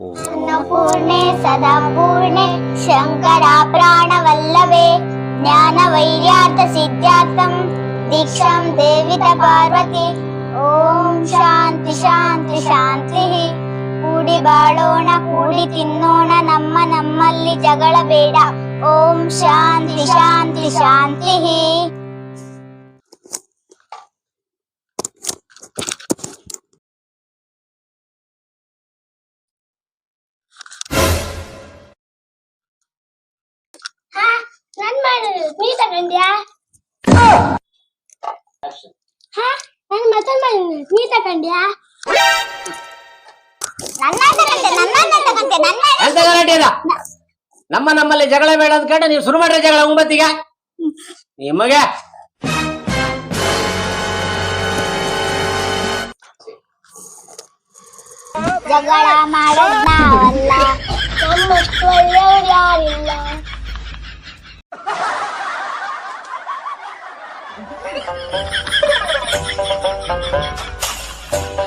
ಶಾರದಾ ಪೂರ್ಣೆ ಶಂಕರ ಪ್ರಾಣವಲ್ಲವೇ ಜ್ಞಾನ ವೈರ್ಯಾರ್ಥ ಸಿದ್ಧಾರ್ಥಂ, ದೀಕ್ಷಾಂ ದೇವಿತ ಪಾರ್ವತಿ. ಓಂ ಶಾಂತಿ ಶಾಂತಿ ಶಾಂತಿ. ಕೂಡಿ ಬಾಳೋಣ, ಕೂಡಿ ತಿನ್ನೋಣ, ನಮ್ಮ ನಮ್ಮಲ್ಲಿ ಜಗಳ ಬೇಡ. ಓಂ ಶಾಂತಿ ಶಾಂತಿ ಶಾಂತಿ. ನೀ ತಗೊಂಡ್ಯಾ ಹಾ ನನ್ ಮತನ್ ಮಾಡು ನೀ ತಗೊಂಡ್ಯಾ ನನ್ನ ತಗೊಂಡೆ ನನ್ನ ತಗೊಂಡೆ ನನ್ನ ಎಂತ ಗಲಾಟೆ ಅದ ನಮ್ಮ ನಮ್ಮಲ್ಲಿ ಜಗಳ ಬೇಡ ಅಂತ ಕೇಳಿ ನೀವು ಶುರು ಮಾಡ್ರಿ ಜಗಳ ಒಂಬತ್ತಿಗೆ. ನಿಮಗೆ? ಜಗಳ ಮಾಡೋದ್ ನಾವಲ್ಲ. Thank you.